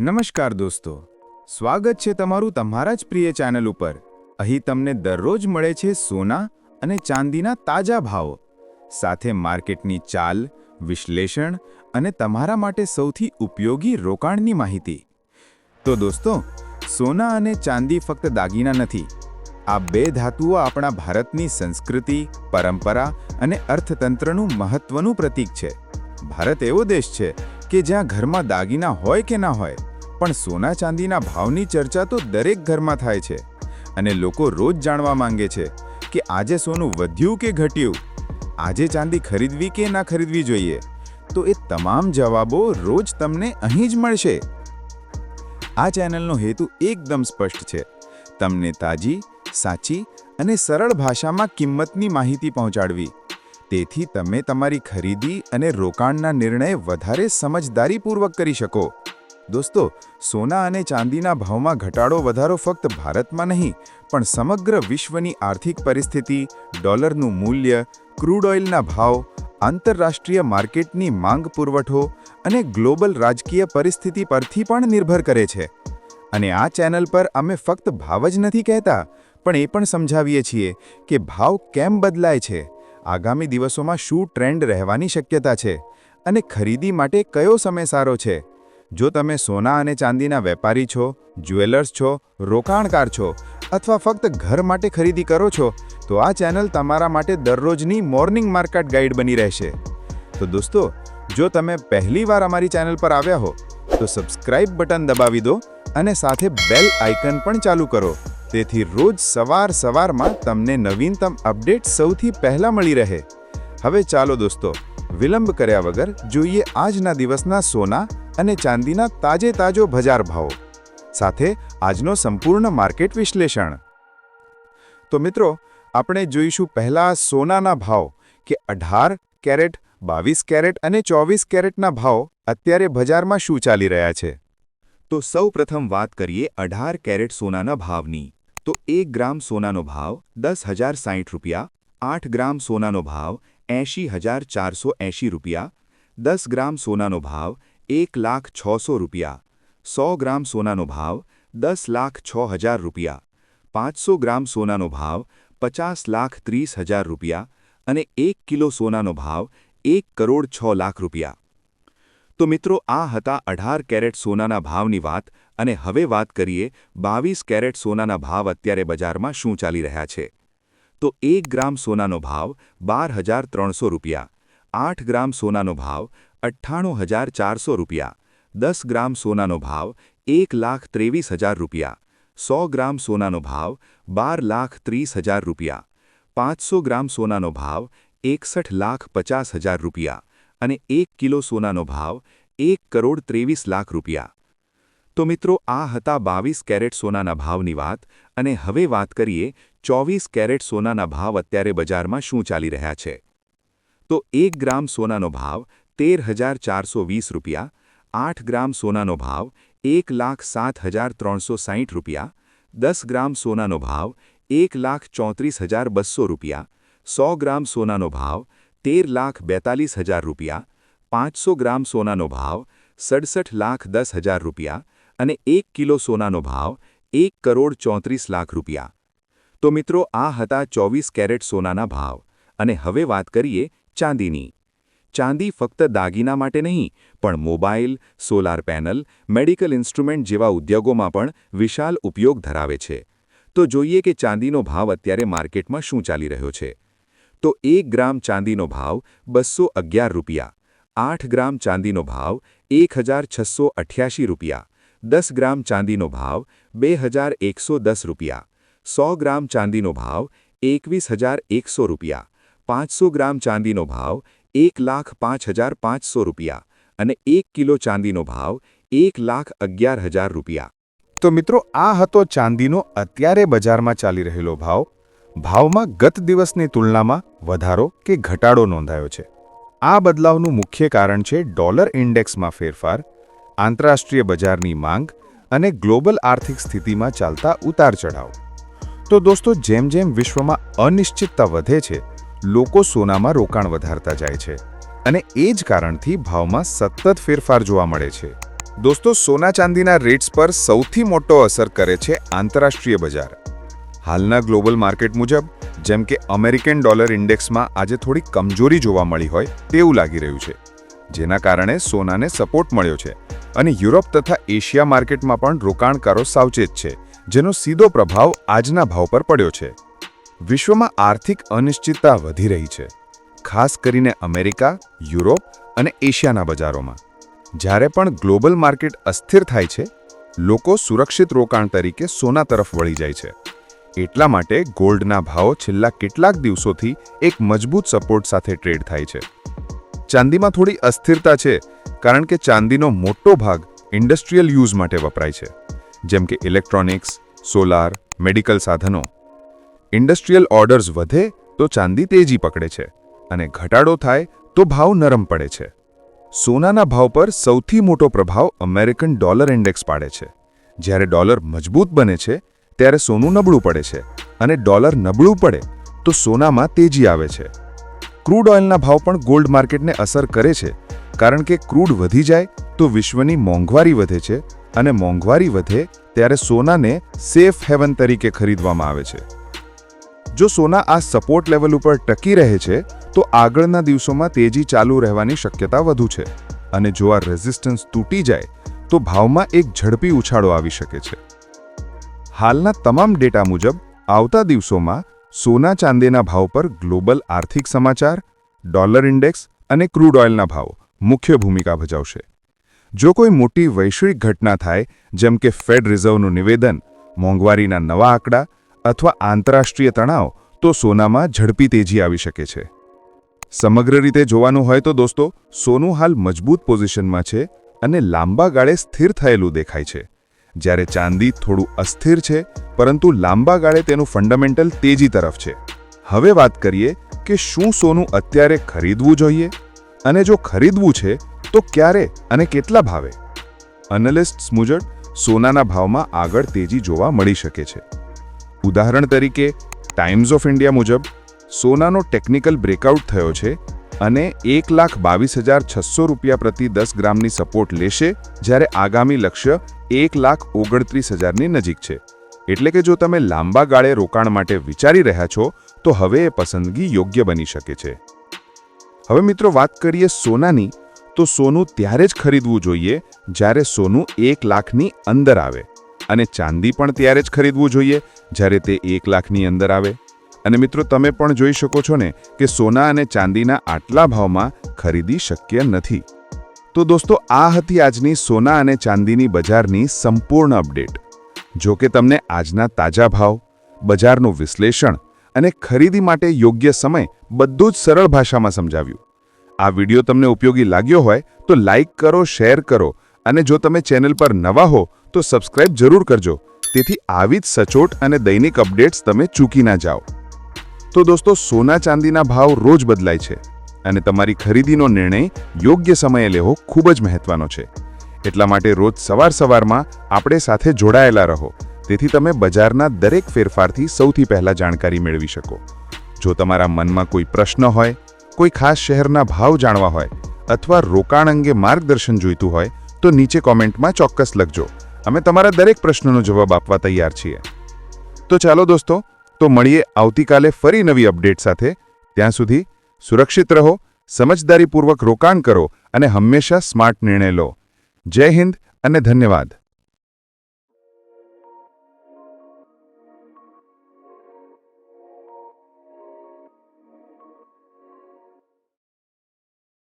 નમસ્કાર દોસ્તો. સ્વાગત છે તમારું તમારા જ પ્રિય ચેનલ ઉપર. અહીં તમને દરરોજ મળે છે સોના અને ચાંદીના તાજા ભાવો. સાથે માર્કેટની ચાલ, વિશ્લેષણ અને તમારા માટે સૌથી ઉપયોગી રોકાણની માહિતી. તો દોસ્તો, સોના અને ચાંદી ફક્ત દાગીના નથી. આ બે ધાતુઓ આપણા ભારતની સંસ્કૃતિ, પરંપરા અને અર્થતંત્રનું મહત્વનું પ્રતીક છે. ભારત એવો દેશ છે કે જ્યાં ઘરમાં દાગીના હોય કે ના હોય. પણ સોના ચાંદીના ભાવની ચર્ચા તો દરેક ઘરમાં થાય છે. અને લોકો રોજ જાણવા માંગે છે કે આજે સોનું વધ્યું કે ઘટ્યું? આજે ચાંદી ખરીદવી કે ના ખરીદવી જોઈએ? તો એ તમામ જવાબો રોજ તમને અહીં જ મળશે. આ ચેનલનો હેતુ એકદમ સ્પષ્ટ છે. તમને તાજી, સાચી અને સરળ ભાષામાં કિંમતની માહિતી પહોંચાડવી. તેથી તમે તમારી ખરીદી અને રોકાણના નિર્ણય વધારે સમજદારીપૂર્વક કરી શકો. દોસ્તો, સોના અને ચાંદીના ભાવમાં ઘટાડો વધારો ફક્ત ભારતમાં નહીં, પણ સમગ્ર વિશ્વની આર્થિક પરિસ્થિતિ, ડોલરનું મૂલ્ય, ક્રૂડ ઓઇલના ભાવ, આંતરરાષ્ટ્રીય માર્કેટની માંગ પુરવઠો અને ગ્લોબલ રાજકીય પરિસ્થિતિ પરથી પણ નિર્ભર કરે છે. અને આ ચેનલ પર અમે ફક્ત ભાવ જ નથી કહેતા, પણ એ પણ સમજાવીએ છીએ કે ભાવ કેમ બદલાય છે, આગામી દિવસોમાં શું ટ્રેન્ડ રહેવાની શક્યતા છે, અને ખરીદી માટે કયો સમય સારો છે જો તમે સોના અને ચાંદીના વેપારી છો, જ્વેલર્સ છો, રોકાણકાર છો, અથવા ફક્ત ઘર માટે ખરીદી કરો છો, તો આ ચેનલ તમારા માટે દરરોજની મોર્નિંગ માર્કેટ ગાઈડ બની રહેશે. તો દોસ્તો, જો તમે પહેલીવાર અમારી ચેનલ પર આવ્યા હો, તો સબસ્ક્રાઇબ બટન દબાવી દો અને સાથે બેલ આઇકન પણ ચાલુ કરો. તેથી રોજ સવાર સવારમાં તમને નવીનતમ અપડેટ સૌથી પહેલાં મળી રહે. હવે ચાલો દોસ્તો, વિલંબ કર્યા વગર જોઈએ આજના દિવસના સોના અને ચાંદીના તાજે તાજો બજાર ભાવો. સાથે આજનો સંપૂર્ણ માર્કેટ વિશ્લેષણ. તો મિત્રો, આપણે જોઈશું પહેલા સોનાના ભાવ કે અઢાર કેરેટ, બાવીસ કેરેટ અને ચોવીસ કેરેટના ભાવ અત્યારે બજારમાં શું ચાલી રહ્યા છે? તો સૌ વાત કરીએ અઢાર કેરેટ સોનાના ભાવની. તો એક ગ્રામ સોનાનો ભાવ દસ હજાર સાહીઠ રૂપિયા, આઠ ગ્રામ સોનાનો ભાવ એંશી હજાર ચારસો એંશી રૂપિયા, દસ ગ્રામ સોનાનો ભાવ એક લાખ છસો રૂપિયા. સો ગ્રામ સોનાનો ભાવ દસ લાખ છ હજાર રૂપિયા. પાંચસો ગ્રામ સોનાનો ભાવ પચાસ લાખ ત્રીસ હજાર રૂપિયા અને એક કિલો સોનાનો ભાવ એક કરોડ છ લાખ રૂપિયા. તો મિત્રો, આ હતા અઢાર કેરેટ સોનાના ભાવની વાત અને હવે વાત કરીએ બાવીસ કેરેટ સોનાના ભાવ અત્યારે બજારમાં શું ચાલી રહ્યા છે. તો એક ગ્રામ સોનાનો ભાવ બાર હજાર ત્રણસો રૂપિયા. આઠ ગ્રામ સોનાનો ભાવ અઠ્ઠાણું હજાર ચારસો રૂપિયા. દસ ગ્રામ સોનાનો ભાવ એક લાખ ત્રેવીસ હજાર રૂપિયા. સો ગ્રામ સોનાનો ભાવ બાર લાખ ત્રીસ હજાર રૂપિયા. પાંચસો ગ્રામ સોનાનો ભાવ એકસઠ લાખ પચાસ હજાર રૂપિયા અને એક કિલો સોનાનો ભાવ એક કરોડ ત્રેવીસ લાખ રૂપિયા. તો મિત્રો, આ હતા બાવીસ કેરેટ સોનાના ભાવની વાત અને હવે વાત કરીએ ચોવીસ કેરેટ સોનાના ભાવ અત્યારે બજારમાં શું ચાલી રહ્યા છે. તો એક ગ્રામ સોનાનો ભાવ તેર હજાર ચારસો વીસ રૂપિયા, આઠ ગ્રામ સોનાનો ભાવ, એક લાખ સાત હજાર ત્રણસો સાહીઠ રૂપિયા, દસ ગ્રામ સોનાનો ભાવ, એક લાખ ચોત્રીસ હજાર બસો રૂપિયા, સો ગ્રામ સોનાનો ભાવ, તેર લાખ બેતાલીસ હજાર રૂપિયા, પાંચસો ગ્રામ સોનાનો ભાવ, સડસઠ લાખ દસ હજાર રૂપિયા અને એક કિલો સોનાનો ભાવ, એક કરોડ ચોત્રીસ લાખ રૂપિયા. તો મિત્રો આ હતા ચોવીસ કેરેટ સોનાના ભાવ અને હવે વાત કરીએ ચાંદીની. ચાંદી ફક્ત દાગીના માટે નહીં, પણ mobile solar panel, medical instrument જેવા ઉદ્યોગોમાં પણ વિશાલ ઉપયોગ ધરાવે છે. તો જોઈએ કે ચાંદીનો ભાવ અત્યારે માર્કેટમાં શું ચાલી રહ્યો છે. તો એક ગ્રામ ચાંદીનો ભાવ બસો અગિયાર રૂપિયા, આઠ ગ્રામ ચાંદીનો ભાવ એક હજાર છસો અઠ્યાસી રૂપિયા, દસ ગ્રામ ચાંદીનો ભાવ બે હજાર એકસો દસ રૂપિયા, સો ગ્રામ ચાંદીનો ભાવ એકવીસ હજાર એકસો રૂપિયા, પાંચસો ગ્રામ ચાંદીનો ભાવ એક લાખ પાંચ હજાર પાંચસો રૂપિયા અને એક કિલો ચાંદીનો ભાવ એક લાખ અગિયાર હજાર રૂપિયા. તો મિત્રો, આ હતો ચાંદીનો અત્યારે બજારમાં ચાલી રહેલો ભાવ. ભાવમાં ગત દિવસની તુલનામાં વધારો કે ઘટાડો નોંધાયો છે. આ બદલાવનું મુખ્ય કારણ છે ડોલર ઇન્ડેક્સમાં ફેરફાર, આંતરરાષ્ટ્રીય બજારની માંગ અને ગ્લોબલ આર્થિક સ્થિતિમાં ચાલતા ઉતાર ચઢાવ. તો દોસ્તો, જેમ જેમ વિશ્વમાં અનિશ્ચિતતા વધે છે લોકો સોનામાં રોકાણ વધારતા જાય છે અને એ જ કારણથી ભાવમાં સતત ફેરફાર જોવા મળે છે. દોસ્તો, સોના ચાંદીના રેટ્સ પર સૌથી મોટો અસર કરે છે આંતરરાષ્ટ્રીય બજાર. હાલના ગ્લોબલ માર્કેટ મુજબ, જેમ કે અમેરિકન ડોલર ઇન્ડેક્સમાં આજે થોડી કમજોરી જોવા મળી હોય તેવું લાગી રહ્યું છે, જેના કારણે સોનાને સપોર્ટ મળ્યો છે અને યુરોપ તથા એશિયા માર્કેટમાં પણ રોકાણકારો સાવચેત છે, જેનો સીધો પ્રભાવ આજના ભાવ પર પડ્યો છે. વિશ્વમાં આર્થિક અનિશ્ચિતતા વધી રહી છે, ખાસ કરીને અમેરિકા, યુરોપ અને એશિયાના બજારોમાં. જ્યારે પણ ગ્લોબલ માર્કેટ અસ્થિર થાય છે, લોકો સુરક્ષિત રોકાણ તરીકે સોના તરફ વળી જાય છે. એટલા માટે ગોલ્ડના ભાવો છેલ્લા કેટલાક દિવસોથી એક મજબૂત સપોર્ટ સાથે ટ્રેડ થાય છે. ચાંદીમાં થોડી અસ્થિરતા છે, કારણ કે ચાંદીનો મોટો ભાગ ઇન્ડસ્ટ્રીયલ યુઝ માટે વપરાય છે. જેમ કે ઇલેક્ટ્રોનિક્સ, સોલાર, મેડિકલ સાધનો ઇન્ડસ્ટ્રીયલ ઓર્ડર્સ વધે તો ચાંદી તેજી પકડે છે અને ઘટાડો થાય તો ભાવ નરમ પડે છે. સોનાના ભાવ પર સૌથી મોટો પ્રભાવ અમેરિકન ડોલર ઇન્ડેક્સ પાડે છે. જ્યારે ડોલર મજબૂત બને છે, ત્યારે સોનું નબળું પડે છે અને ડોલર નબળું પડે તો સોનામાં તેજી આવે છે. ક્રૂડ ઓઇલના ભાવ પણ ગોલ્ડ માર્કેટને અસર કરે છે, કારણ કે ક્રૂડ વધી જાય તો વિશ્વની મોંઘવારી વધે છે અને મોંઘવારી વધે ત્યારે સોનાને સેફ હેવન તરીકે ખરીદવામાં આવે છે. જો સોના આ સપોર્ટ લેવલ ઉપર ટકી રહે છે, તો આગળના દિવસોમાં તેજી ચાલુ રહેવાની શક્યતા વધુ છે. અને જો આ રેઝિસ્ટન્સ તૂટી જાય, તો ભાવમાં એક ઝડપી ઉછાળો આવી શકે છે. હાલના તમામ ડેટા મુજબ, આવતા દિવસોમાં સોના ચાંદીના ભાવ પર ગ્લોબલ આર્થિક સમાચાર ડોલર ઇન્ડેક્સ અને ક્રૂડ ઓઇલના ભાવ મુખ્ય ભૂમિકા ભજવશે. જો કોઈ મોટી વૈશ્વિક ઘટના થાય, જેમ કે ફેડ રિઝર્વનું નિવેદન, મોંઘવારીના નવા આંકડા અથવા આંતરરાષ્ટ્રીય તણાવ, તો સોનામાં ઝડપી તેજી આવી શકે છે. સમગ્ર રીતે જોવાનું હોય તો દોસ્તો, સોનું હાલ મજબૂત પોઝિશનમાં છે અને લાંબા ગાળે સ્થિર થયેલું દેખાય છે. જ્યારે ચાંદી થોડું અસ્થિર છે, પરંતુ લાંબા ગાળે તેનું ફંડામેન્ટલ તેજી તરફ છે. હવે વાત કરીએ કે શું સોનું અત્યારે ખરીદવું જોઈએ? અને જો ખરીદવું છે, તો ક્યારે અને કેટલા ભાવે? અનલિસ્ટ્સ મુજબ, સોનાના ભાવમાં આગળ તેજી જોવા મળી શકે છે. ઉદાહરણ તરીકે ટાઈમ્સ ઓફ ઇન્ડિયા મુજબ, સોનાનો ટેકનિકલ બ્રેકઆઉટ થયો છે અને એક લાખ બાવીસ હજાર છસો રૂપિયા પ્રતિ દસ ગ્રામની સપોર્ટ લેશે, જ્યારે આગામી લક્ષ્ય એક લાખ ઓગણત્રીસ હજારની નજીક છે. એટલે કે જો તમે લાંબા ગાળે રોકાણ માટે વિચારી રહ્યા છો, તો હવે એ પસંદગી યોગ્ય બની શકે છે. હવે મિત્રો વાત કરીએ સોનાની, તો સોનું ત્યારે જ ખરીદવું જોઈએ, જ્યારે સોનું એક લાખની અંદર આવે. અને ચાંદી પણ ત્યારે જ ખરીદવું જોઈએ, જ્યારે તે એક લાખની અંદર આવે. અને મિત્રો, તમે પણ જોઈ શકો છો ને કે સોના અને ચાંદીના આટલા ભાવમાં ખરીદી શક્ય નથી. તો દોસ્તો, આ હતી આજની સોના અને ચાંદીની બજારની સંપૂર્ણ અપડેટ. જો કે તમને આજના તાજા ભાવ, બજારનું વિશ્લેષણ અને ખરીદી માટે યોગ્ય સમય બધું જ સરળ ભાષામાં સમજાવ્યું. આ વિડિયો તમને ઉપયોગી લાગ્યો હોય તો લાઇક કરો, શેર કરો અને જો તમે ચેનલ પર નવા હો, તો સબસ્ક્રાઇબ જરૂર કરજો. તેથી આવી જ સચોટ અને દૈનિક અપડેટ્સ તમે ચૂકી ના જાઓ. તો દોસ્તો, સોના ચાંદીના ભાવ રોજ બદલાય છે અને તમારી ખરીદીનો નિર્ણય યોગ્ય સમયે લેવો ખૂબ જ મહત્વનો છે. એટલા માટે રોજ સવાર સવારમાં આપણે સાથે જોડાયેલા રહો. તેથી તમે બજારના દરેક ફેરફારથી સૌથી પહેલા જાણકારી મેળવી શકો. જો તમારા મનમાં કોઈ પ્રશ્ન હોય, કોઈ ખાસ શહેરના ભાવ જાણવા હોય, અથવા રોકાણ અંગે માર્ગદર્શન જોઈતું હોય તો નીચે કોમેન્ટમાં ચોક્કસ લખજો. અમે તમારા દરેક પ્રશ્નનો જવાબ આપવા તૈયાર છીએ. તો ચાલો દોસ્તો, તો મળીએ આવતીકાલે ફરી નવી અપડેટ સાથે. ત્યાં સુધી સુરક્ષિત રહો, સમજદારીપૂર્વક રોકાણ કરો અને હંમેશા સ્માર્ટ નિર્ણય લો. જય હિન્દ અને ધન્યવાદ.